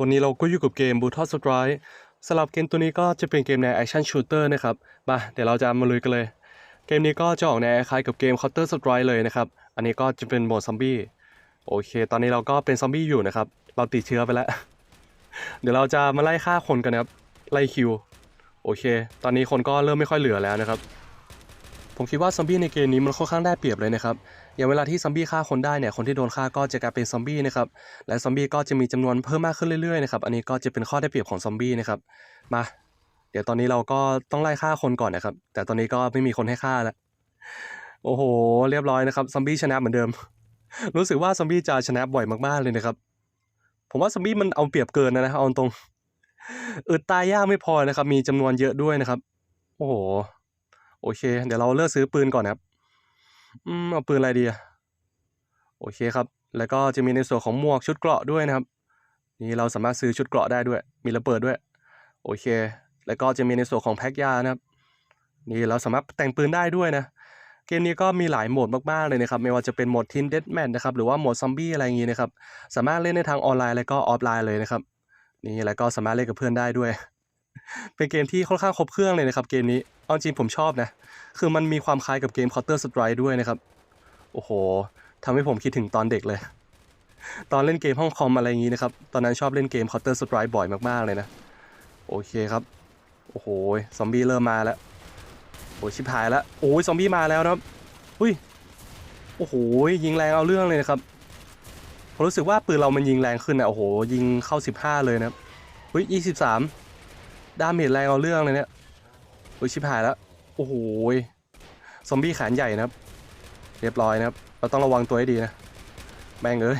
วันนี้เราก็อยู่กับเกม Brutal Strike สำหรับเกมตัวนี้ก็จะเป็นเกมใน Action Shooter นะครับ มาเดี๋ยวเราจะมาลุยกันเลย เกมนี้ก็จะออกแนวคล้ายกับเกม Counter Strike เลยนะครับ อันนี้ก็จะเป็นโหมดซอมบี้ โอเค ตอนนี้เราก็เป็นซอมบี้อยู่นะครับ เราติดเชื้อไปแล้ว เดี๋ยวเราจะมาไล่ฆ่าคนกันนะครับ ไล่คิว โอเค ตอนนี้คนก็เริ่มไม่ค่อยเหลือแล้วนะครับ ผมคิดว่าซอมบี้ในเกมนี้มันค่อนข้างได้เปรียบเลยนะครับ อย่างเวลาที่ซอมบี้ฆ่าคนได้เนี่ย คนที่โดนฆ่าก็จะกลายเป็นซอมบี้นะครับ และซอมบี้ก็จะมีจำนวนเพิ่มมากขึ้นเรื่อยๆนะครับ อันนี้ก็จะเป็นข้อได้เปรียบของซอมบี้นะครับ มา เดี๋ยวตอนนี้เราก็ต้องไล่ฆ่าคนก่อนนะครับ แต่ตอนนี้ก็ไม่มีคนให้ฆ่าแล้ว โอ้โห เรียบร้อยนะครับ ซอมบี้ชนะเหมือนเดิม รู้สึกว่าซอมบี้จะชนะบ่อยมากๆเลยนะครับ ผมว่าซอมบี้มันเอาเปรียบเกินนะนะเอาตรงอึดตายยากไม่พอนะครับ มีจำนวนเยอะด้วยนะครับ โอ้โห โอเค เดี๋ยวเราเลือกซื้อปืนก่อนนะครับ อืมเอาปืนอะไรดีอะโอเคครับ แล้วก็จะมีในส่วนของหมวกชุดเกราะด้วยนะครับ นี่เราสามารถซื้อชุดเกราะได้ด้วย มีระเบิดด้วย โอเค แล้วก็จะมีในส่วนของแพ็กยานะครับ นี่เราสามารถแต่งปืนได้ด้วยนะ เกมนี้ก็มีหลายโหมดมากๆเลยนะครับ ไม่ว่าจะเป็นโหมดทีมเดดแมนนะครับ หรือว่าโหมดซอมบี้อะไรอย่างงี้นะครับ สามารถเล่นในทางออนไลน์แล้วก็ออฟไลน์เลยนะครับ นี่แล้วก็สามารถเล่นกับเพื่อนได้ด้วย เป็นเกมที่ค่อนข้างครบเครื่องเลยนะครับเกมนี้ เอาจริงผมชอบนะ คือมันมีความคล้ายกับเกม Counter Strike ด้วยนะครับ โอ้โหทำให้ผมคิดถึงตอนเด็กเลย ตอนเล่นเกมห้องคอมอะไรอย่างนี้นะครับ ตอนนั้นชอบเล่นเกม Counter Strike บ่อยมากๆเลยนะ โอเคครับ โอ้โห ซอมบี้เริ่มมาแล้ว โอ้ยชิบหายแล้ว โอ้ยซอมบี้มาแล้วนะครับ อุ้ย โอ้โห ยิงแรงเอาเรื่องเลยนะครับ ผมรู้สึกว่าปืนเรามันยิงแรงขึ้นอะโอ้โห ยิงเข้า 15 เลยนะครับอุ้ย23 ดาเมจแรงเอาเรื่องเลยเนี่ยอุ้ยชิบหายแล้ว โอ้โหซอมบี้แขนใหญ่นะครับ เรียบร้อยนะครับ เราต้องระวังตัวให้ดีนะแม่งเอ้ย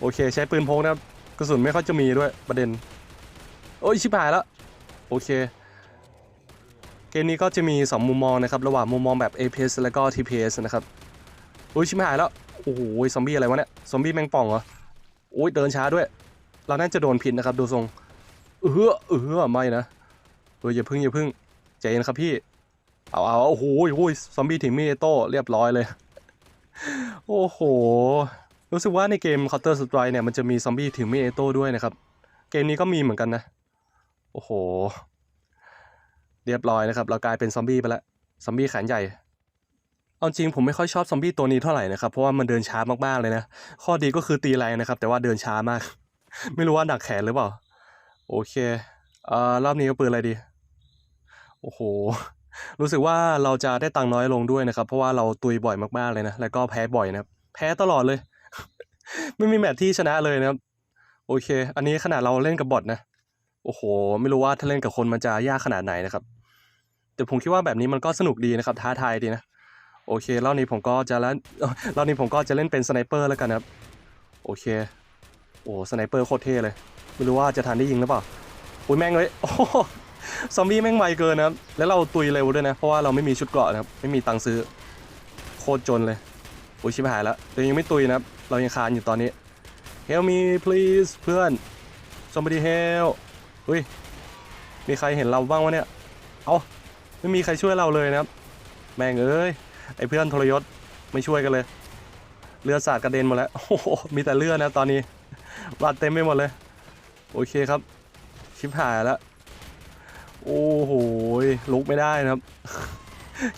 โอเค ใช้ปืนพกนะครับกระสุนไม่ค่อยจะมีด้วยประเด็น โอ้ยชิบหายแล้ว โอเค เกมนี้ก็จะมี 2 มุมมองนะครับ ระหว่างมุมมองแบบ APS แล้วก็ TPS นะครับโอ้ยชิบหายแล้ว โอ้โหซอมบี้อะไรวะเนี่ย ซอมบี้แมงป่องเหรอโอ้ยเดินช้าด้วย เราน่าจะโดนพิษนะครับ ดูทรง ออเออไม่นะเอออย่าพึ่งอย่าพึ่งใจเย็นครับพี่ เอาเอาโอ้โหโอ้ยซอมบี้ถึงมีโต้เรียบร้อยเลย โอ้โห รู้สึกว่าในเกม Counter Strike เนี่ยมันจะมีซอมบี้ถึงมีโต้ด้วยนะครับ เกมนี้ก็มีเหมือนกันนะ โอ้โห เรียบร้อยนะครับ เรากลายเป็นซอมบี้ไปแล้วซอมบี้แขนใหญ่เอาจริงผมไม่ค่อยชอบซอมบี้ตัวนี้เท่าไหร่นะครับ เพราะว่ามันเดินช้ามากๆเลยนะ ข้อดีก็คือตีแรงนะครับ แต่ว่าเดินช้ามาก ไม่รู้ว่าหนักแขนหรือเปล่า โอเคเอ่อรอบนี้ก็ปืนอะไรดี โอ้โห รู้สึกว่าเราจะได้ตังค์น้อยลงด้วยนะครับ เพราะว่าเราตุยบ่อยมากๆเลยนะ แล้วก็แพ้บ่อยนะแพ้ตลอดเลย ไม่มีแมตช์ที่ชนะเลยนะครับ โอเค อันนี้ขนาดเราเล่นกับบอทนะ โอ้โห ไม่รู้ว่าถ้าเล่นกับคนมันจะยากขนาดไหนนะครับ แต่ผมคิดว่าแบบนี้มันก็สนุกดีนะครับ ท้าทายดีนะ โอเครอบนี้ผมก็จะเล่นรอบนี้ผมก็จะเล่นเป็นสไนเปอร์แล้วกันนะครับ โอเค โอ้สไนเปอร์โคตรเท่เลย ไม่รู้ว่าจะทันได้ยิงหรือเปล่าอุ้ยแม่งเลยโอ้ซอมบี้แม่งไวเกินนะครับ แล้วเราตุยเร็วด้วยนะ เพราะว่าเราไม่มีชุดเกราะนะครับ ไม่มีตังค์ซื้อ โคตรจนเลยโอ้ยชิบหายแล้วแต่ยังไม่ตุยนะครับ เรายังคานอยู่ตอนนี้ Help me please เพื่อน somebody help เฮ้ย มีใครเห็นเราบ้างวะเนี่ย เอาไม่มีใครช่วยเราเลยนะครับ แม่งเอ้ย ไอเพื่อนทรยศไม่ช่วยกันเลย เลือดสาดกระเด็นหมดแล้ว โอ้โห มีแต่เลือดนะตอนนี้ บาดเต็มไปหมดเลย โอเคครับ ชิบหายแล้ว โอ้โหลุกไม่ได้นะครับ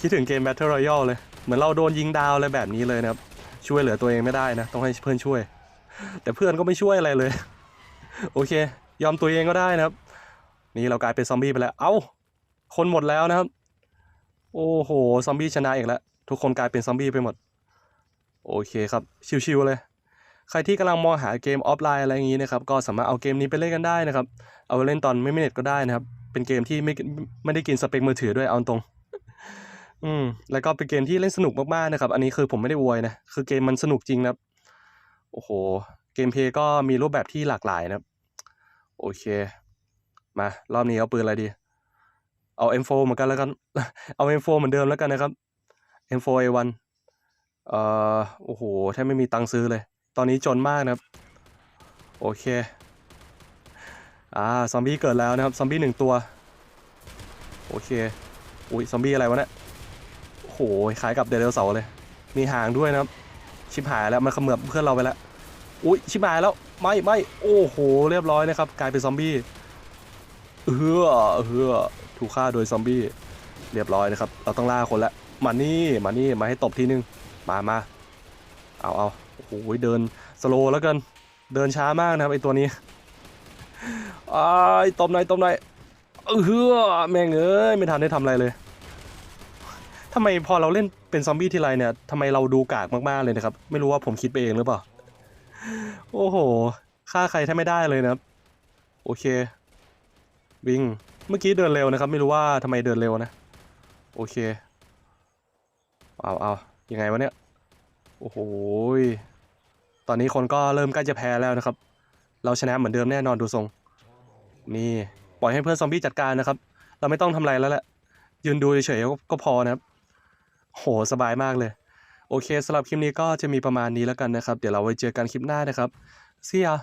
คิดถึงเกม Battle Royale เลย เหมือนเราโดนยิงดาวอะไรแบบนี้เลยนะครับ ช่วยเหลือตัวเองไม่ได้นะ ต้องให้เพื่อนช่วย แต่เพื่อนก็ไม่ช่วยอะไรเลย โอเค ยอมตัวเองก็ได้นะครับ นี่เรากลายเป็นซอมบี้ไปแล้ว เอ้า คนหมดแล้วนะครับ โอ้โห ซอมบี้ชนะอีกแล้ว ทุกคนกลายเป็นซอมบี้ไปหมด โอเคครับ ชิวๆเลย ใครที่กำลังมองหาเกมออฟไลน์อะไรอย่างนี้นะครับก็สามารถเอาเกมนี้ไปเล่นกันได้นะครับ เอาไปเล่นตอนไม่มีเน็ตก็ได้นะครับ เป็นเกมที่ไม่ไม่ได้กินสเปคมือถือด้วยเอาตรงอืมแล้วก็เป็นเกมที่เล่นสนุกมากๆนะครับ อันนี้คือผมไม่ได้อวยนะคือเกมมันสนุกจริงนะครับโอ้โหเกมเพย์ก็มีรูปแบบที่หลากหลายนะครับ โอเค มารอบนี้เอาปืนอะไรดี เอา M4 เหมือนกันแล้วกัน เอา M4 เหมือนเดิมแล้วกันนะครับ M4A1 เอ่อโอ้โหแทบไม่มีตังค์ซื้อเลย ตอนนี้จนมากนะครับ โอเค อ่า ซอมบี้เกิดแล้วนะครับ ซอมบี้หนึ่งตัว โอเค อุ้ย ซอมบี้อะไรวะเนี่ยโอ้โหคล้ายกับเดลเสาเลย มีหางด้วยนะครับ ชิบหายแล้ว มันเขมือบเพื่อนเราไปแล้ว อุ้ย ชิบหายแล้ว ไม่ไม่ โอ้โห เรียบร้อยนะครับ กลายเป็นซอมบี้ เฮือเฮือถูกฆ่าโดยซอมบี้ เรียบร้อยนะครับ เราต้องล่าคนละ มานี่ มานี่ มาให้ตบทีนึง มามาเอาเอา โอ้โหเดินสโลแล้วกันเดินช้ามากนะครับไอตัวนี้ไอ้ตบหน่อยตบหน่อยเออเฮือแม่งเอ้ยไม่ทันได้ทำอะไรเลยทำไมพอเราเล่นเป็นซอมบี้ทีไรเนี่ยทำไมเราดูกากมากๆเลยนะครับ ไม่รู้ว่าผมคิดไปเองหรือเปล่า โอ้โหฆ่าใครแทบไม่ได้เลยนะครับ โอเค วิ่ง เมื่อกี้เดินเร็วนะครับ ไม่รู้ว่าทำไมเดินเร็วนะ โอเค เอาเอายังไงวะเนี่ย โอ้โห ตอนนี้คนก็เริ่มใกล้จะแพ้แล้วนะครับ เราชนะเหมือนเดิมแน่นอนดูทรง นี่ปล่อยให้เพื่อนซอมบี้จัดการนะครับ เราไม่ต้องทำอะไรแล้วแหละ ยืนดูเฉยๆก็ก็พอนะครับ โหสบายมากเลย โอเคสำหรับคลิปนี้ก็จะมีประมาณนี้แล้วกันนะครับ เดี๋ยวเราไว้เจอกันคลิปหน้านะครับ See ya